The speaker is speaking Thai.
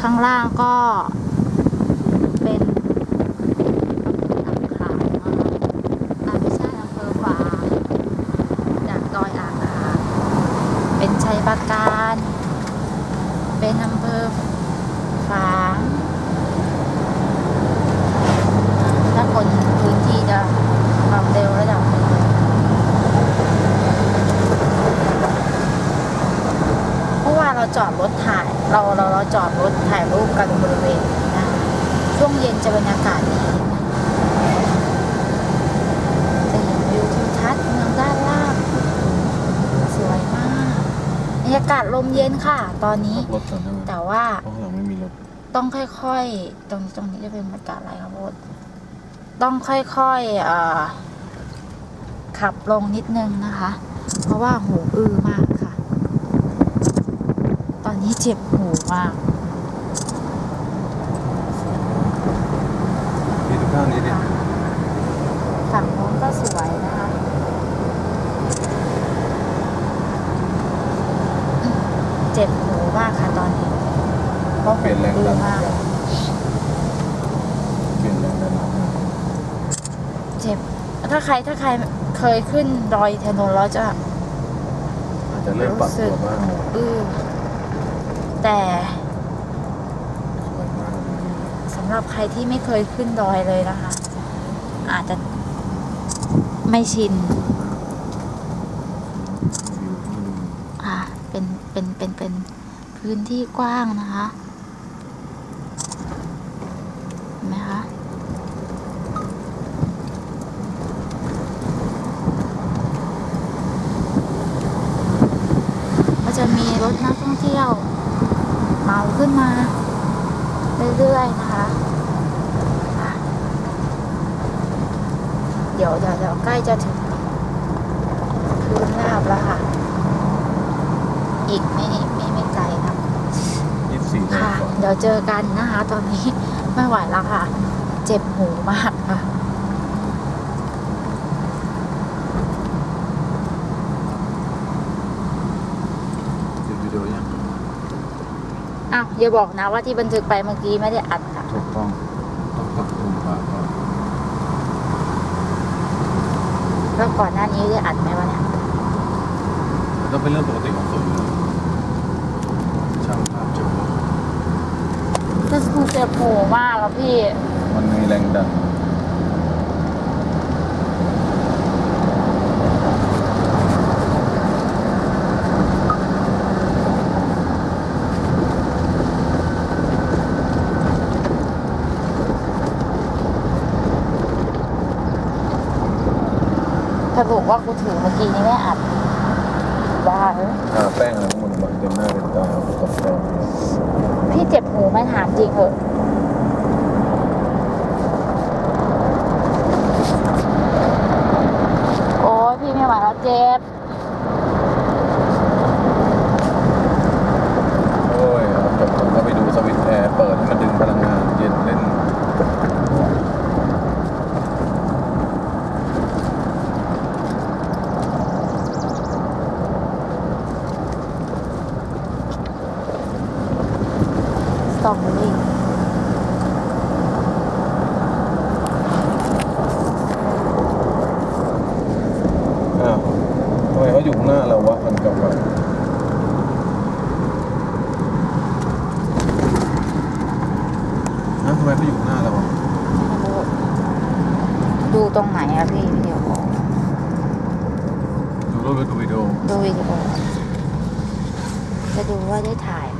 ข้างล่างก็เป็นอ่างขางอ่าไม่ใช่อำเภอฝางจากดอยอ่างขางเป็นชัยปราการ เป็นอำเภอฝางถ้าคนพื้นที่จะความเร็วระดับหนึ่งเพราะว่าเราจอดรถถ่าย เราเราเราจอดรถถ่ายรูปกันบริเวณนี้นะช่วงเย็นจะบรรยากาศดีนะจะเห็นวิวทิวทัศน์เมืองด้านล่างสวยมากบรรยากาศลมเย็นค่ะ ตอนนี้ รถก่อนได้ไหมแต่ว่าเพราะข้างหลังไม่มีรถต้องค่อยๆ ตรงตรงนี้จะเป็นบรรยากาศอะไรครับโบดต้องค่อยๆเอ่อขับลงนิดนึงนะคะ เพราะว่าหูอื้อมากค่ะตอ นนี้เจ็บหูมากนี่ดูข้างนี้ดิค่ะฝั่งโน้นก็สวยนะคะเจ็บหูมากค่ะตอนนี้เพราะเปหูลี่ยนแรงอื้ดัอนมากเปลี่ยนแรงดันเจ็บ ถ้าใครถ้าใครเคยขึ้นดอยถนนแล้วจะอาจจะเริ่มปรับตัวบ้างหูอื้อ แต่สำหรับใครที่ไม่เคยขึ้นดอยเลยนะคะ อาจจะไม่ชินอ่าเป็นเป็นเป็นเป็นพื้นที่กว้างนะคะเห็นไหมคะก็จะมีรถนักท่องเที่ยว เหมาขึ้นมา เรื่อยๆนะคะอะเดี๋ยวเดี๋ยวเดี๋ยวใกล้จะถึงพื้นราบแล้วค่ะ อีกไม่ไม่ไม่ไกลนะยี่สิบสี่นาค่ะทีเดี๋ยวเจอกันนะคะ ตอนนี้ไม่ไหวแล้วค่ะ เจ็บหูมากค่ะ ดูวิดีโอยัง อ้าวอย่าบอกนะว่าที่บันทึกไปเมื่อกี้ไม่ได้อัดค่ะ ถูกต้องต้องกดปุ่มปากก่อนแล้วก่อนหน้านี้ได้อัดไหมวะเนี่ยก็เป็นเรื่องปกติของคนนะช่างภาพจุดก็คือเจ็บหูมากแล้วพี่ มันมีแรงดัน สรุปว่ากูถือเมื่อกี้นี้ไม่อัดบ้าเลยทาแป้งอะไรมันมันเต็มหน้าเต็มตาเอาไปกับแป้งพี่เจ็บหูไหม่ถามจริงเหอะโอ้ยพี่ไม่ไหวแล้วเจ็บ โอ้ยเอาจบผมก็ไปดูสวิตช์แอร์เปิดให้มันดึงพลังงานเย็นเล่น สองลิง อ้าวทำ ไมเขาอยู่ข้างหน้าเราวะคันเก่าๆฮะทำไมเขาอยู่ข้างหน้าเราวะดูตรงไหนอะพี่วิดีโอดูรูปหรือดูวิดีโอดูวิดีโอจะดูว่าได้ถ่ายไหม